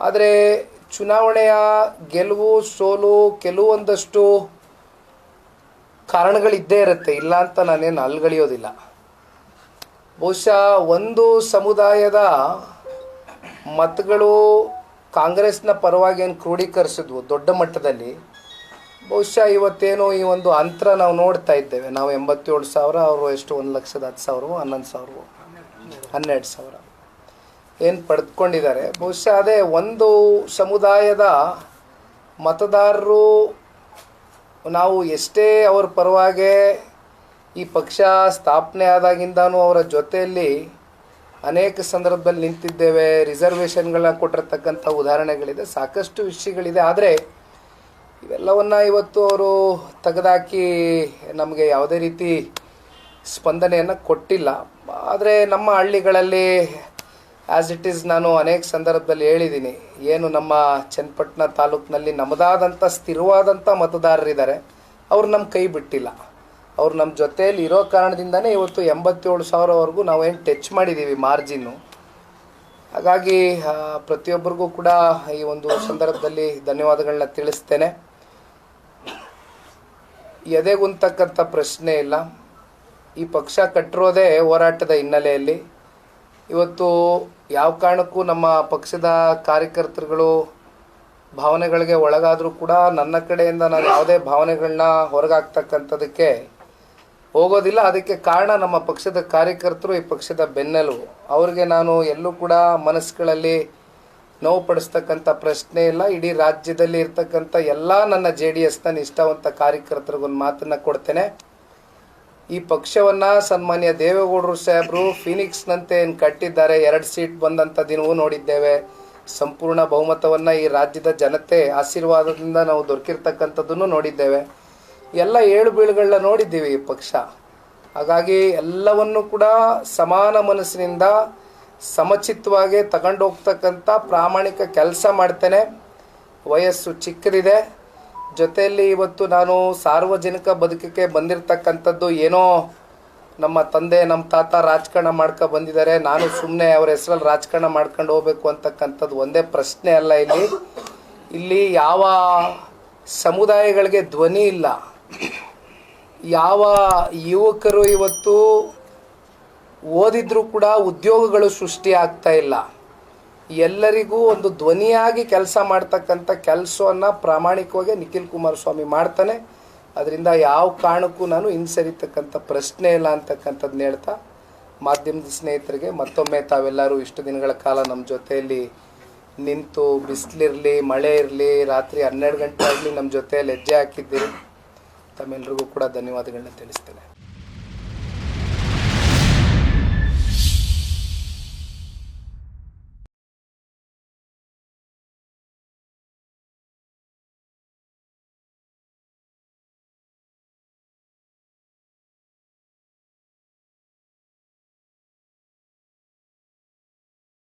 ಆದರೆ ಚುನಾವಣೆಯ ಗೆಲುವು, ಸೋಲು ಕೆಲವೊಂದಷ್ಟು ಕಾರಣಗಳಿದ್ದೇ ಇರುತ್ತೆ. ಇಲ್ಲ ಅಂತ ನಾನೇನು ಅಲ್ಗಳಿಯೋದಿಲ್ಲ. ಬಹುಶಃ ಒಂದು ಸಮುದಾಯದ ಮತಗಳು ಕಾಂಗ್ರೆಸ್ನ ಪರವಾಗಿ ಏನು ಕ್ರೋಢೀಕರಿಸಿದ್ವು ದೊಡ್ಡ ಮಟ್ಟದಲ್ಲಿ, ಬಹುಶಃ ಇವತ್ತೇನು ಈ ಒಂದು ಅಂತರ ನಾವು ನೋಡ್ತಾ ಇದ್ದೇವೆ. ನಾವು ಎಂಬತ್ತೇಳು ಸಾವಿರ, ಅವರು ಎಷ್ಟು? ಒಂದು ಲಕ್ಷದ ಹತ್ತು ಸಾವಿರವೋ, ಹನ್ನೊಂದು ಸಾವಿರವೋ, ಹನ್ನೆರಡು ಸಾವಿರ. ಏನು ಪಡೆದುಕೊಂಡಿದ್ದಾರೆ ಬಹುಶಃ ಅದೇ ಒಂದು ಸಮುದಾಯದ ಮತದಾರರು ನಾವು ಎಷ್ಟೇ ಅವ್ರ ಪರವಾಗಿ ಈ ಪಕ್ಷ ಸ್ಥಾಪನೆ ಆದಾಗಿಂದನೂ ಅವರ ಜೊತೆಯಲ್ಲಿ ಅನೇಕ ಸಂದರ್ಭದಲ್ಲಿ ನಿಂತಿದ್ದೇವೆ. ರಿಸರ್ವೇಷನ್ಗಳನ್ನ ಕೊಟ್ಟಿರ್ತಕ್ಕಂಥ ಉದಾಹರಣೆಗಳಿದೆ. ಸಾಕಷ್ಟು ವಿಷಯಗಳಿದೆ. ಆದರೆ ಇವೆಲ್ಲವನ್ನು ಇವತ್ತು ಅವರು ತೆಗೆದಾಕಿ ನಮಗೆ ಯಾವುದೇ ರೀತಿ ಸ್ಪಂದನೆಯನ್ನು ಕೊಟ್ಟಿಲ್ಲ. ಆದರೆ ನಮ್ಮ ಹಳ್ಳಿಗಳಲ್ಲಿ ಆ್ಯಸ್ ಇಟ್ ಈಸ್ ನಾನು ಅನೇಕ ಸಂದರ್ಭದಲ್ಲಿ ಹೇಳಿದ್ದೀನಿ, ಏನು ನಮ್ಮ ಚನ್ನಪಟ್ಟಣ ತಾಲೂಕಿನಲ್ಲಿ ನಮ್ಮದಾದಂಥ ಸ್ಥಿರವಾದಂಥ ಮತದಾರರಿದ್ದಾರೆ ಅವ್ರು ನಮ್ಮ ಕೈ ಬಿಟ್ಟಿಲ್ಲ. ಅವ್ರು ನಮ್ಮ ಜೊತೆಯಲ್ಲಿ ಇರೋ ಕಾರಣದಿಂದನೇ ಇವತ್ತು ಎಂಬತ್ತೇಳು ಸಾವಿರವರೆಗೂ ನಾವೇನು ಟಚ್ ಮಾಡಿದ್ದೀವಿ ಮಾರ್ಜಿನ್ನು ಹಾಗಾಗಿ ಪ್ರತಿಯೊಬ್ಬರಿಗೂ ಕೂಡ ಈ ಒಂದು ಸಂದರ್ಭದಲ್ಲಿ ಧನ್ಯವಾದಗಳನ್ನ ತಿಳಿಸ್ತೇನೆ. ಎದೆಗುಂತಕ್ಕಂಥ ಪ್ರಶ್ನೆ ಇಲ್ಲ. ಈ ಪಕ್ಷ ಕಟ್ಟಿರೋದೇ ಹೋರಾಟದ ಹಿನ್ನೆಲೆಯಲ್ಲಿ. ಇವತ್ತು ಯಾವ ಕಾರಣಕ್ಕೂ ನಮ್ಮ ಪಕ್ಷದ ಕಾರ್ಯಕರ್ತರುಗಳು ಭಾವನೆಗಳಿಗೆ ಒಳಗಾದರೂ ಕೂಡ ನನ್ನ ಕಡೆಯಿಂದ ನಾನು ಯಾವುದೇ ಭಾವನೆಗಳನ್ನ ಹೊರಗಾಕ್ತಕ್ಕಂಥದ್ದಕ್ಕೆ ಹೋಗೋದಿಲ್ಲ. ಅದಕ್ಕೆ ಕಾರಣ ನಮ್ಮ ಪಕ್ಷದ ಕಾರ್ಯಕರ್ತರು, ಈ ಪಕ್ಷದ ಬೆನ್ನೆಲುಬು. ಅವ್ರಿಗೆ ನಾನು ಎಲ್ಲೂ ಕೂಡ ಮನಸ್ಸುಗಳಲ್ಲಿ ನೋವು ಪಡಿಸ್ತಕ್ಕಂಥ ಪ್ರಶ್ನೆ ಇಲ್ಲ. ಇಡೀ ರಾಜ್ಯದಲ್ಲಿ ಇರ್ತಕ್ಕಂಥ ಎಲ್ಲ ನನ್ನ ಜೆ ಡಿ ಎಸ್ನ ನಿಷ್ಠಾವಂತ ಕಾರ್ಯಕರ್ತರಿಗೊಂದು ಮಾತನ್ನು ಕೊಡ್ತೇನೆ. ಈ ಪಕ್ಷವನ್ನ ಸನ್ಮಾನ್ಯ ದೇವೇಗೌಡರು ಸಾಹೇಬರು ಫಿನಿಕ್ಸ್ನಂತೆ ಏನು ಕಟ್ಟಿದ್ದಾರೆ. ಎರಡು ಸೀಟ್ ಬಂದಂಥ ದಿನವೂ ನೋಡಿದ್ದೇವೆ. ಸಂಪೂರ್ಣ ಬಹುಮತವನ್ನ ಈ ರಾಜ್ಯದ ಜನತೆ ಆಶೀರ್ವಾದದಿಂದ ನಾವು ದೊರಕಿರ್ತಕ್ಕಂಥದ್ದನ್ನು ನೋಡಿದ್ದೇವೆ. ಎಲ್ಲ ಏಳು ಬೀಳುಗಳನ್ನ ನೋಡಿದ್ದೀವಿ ಈ ಪಕ್ಷ. ಹಾಗಾಗಿ ಎಲ್ಲವನ್ನು ಕೂಡ ಸಮಾನ ಮನಸ್ಸಿನಿಂದ ಸಮಚಿತ್ತವಾಗಿ ತಗೊಂಡೋಗ್ತಕ್ಕಂಥ ಪ್ರಾಮಾಣಿಕ ಕೆಲಸ ಮಾಡ್ತೇನೆ. ವಯಸ್ಸು ಚಿಕ್ಕದಿದೆ. ಜೊತೆಯಲ್ಲಿ ಇವತ್ತು ನಾನು ಸಾರ್ವಜನಿಕ ಬದುಕಿಗೆ ಬಂದಿರತಕ್ಕಂಥದ್ದು ಏನೋ ನಮ್ಮ ತಂದೆ, ನಮ್ಮ ತಾತ ರಾಜಕಾರಣ ಮಾಡ್ಕೊ ಬಂದಿದ್ದಾರೆ. ನಾನು ಸುಮ್ಮನೆ ಅವ್ರ ಹೆಸರಲ್ಲಿ ರಾಜಕಾರಣ ಮಾಡ್ಕೊಂಡು ಹೋಗ್ಬೇಕು ಅಂತಕ್ಕಂಥದ್ದು ಒಂದೇ ಪ್ರಶ್ನೆ ಅಲ್ಲ ಇಲ್ಲಿ. ಇಲ್ಲಿ ಯಾವ ಸಮುದಾಯಗಳಿಗೆ ಧ್ವನಿ ಇಲ್ಲ. ಯಾವ ಯುವಕರು ಇವತ್ತು ಓದಿದ್ರೂ ಕೂಡ ಉದ್ಯೋಗಗಳು ಸೃಷ್ಟಿ ಆಗ್ತಾ ಇಲ್ಲ. ಎಲ್ಲರಿಗೂ ಒಂದು ಧ್ವನಿಯಾಗಿ ಕೆಲಸ ಮಾಡ್ತಕ್ಕಂಥ ಕೆಲಸವನ್ನು ಪ್ರಾಮಾಣಿಕವಾಗಿ ನಿಖಿಲ್ ಕುಮಾರಸ್ವಾಮಿ ಮಾಡ್ತಾನೆ. ಅದರಿಂದ ಯಾವ ಕಾರಣಕ್ಕೂ ನಾನು ಹಿಂಸರಿತಕ್ಕಂಥ ಪ್ರಶ್ನೆ ಇಲ್ಲ ಅಂತಕ್ಕಂಥದ್ದನ್ನ ಹೇಳ್ತಾ, ಮಾಧ್ಯಮದ ಸ್ನೇಹಿತರಿಗೆ ಮತ್ತೊಮ್ಮೆ ತಾವೆಲ್ಲರೂ ಇಷ್ಟು ದಿನಗಳ ಕಾಲ ನಮ್ಮ ಜೊತೆಯಲ್ಲಿ ನಿಂತು ಬಿಸಿಲಿರಲಿ ಮಳೆ ಇರಲಿ ರಾತ್ರಿ ಹನ್ನೆರಡು ಗಂಟೆ ಆಗಲಿ ನಮ್ಮ ಜೊತೆಯಲ್ಲಿ ಹೆಜ್ಜೆ ಹಾಕಿದ್ದೀರಿ. ತಮ್ಮೆಲ್ಲರಿಗೂ ಕೂಡ ಧನ್ಯವಾದಗಳನ್ನ ತಿಳಿಸ್ತೇನೆ.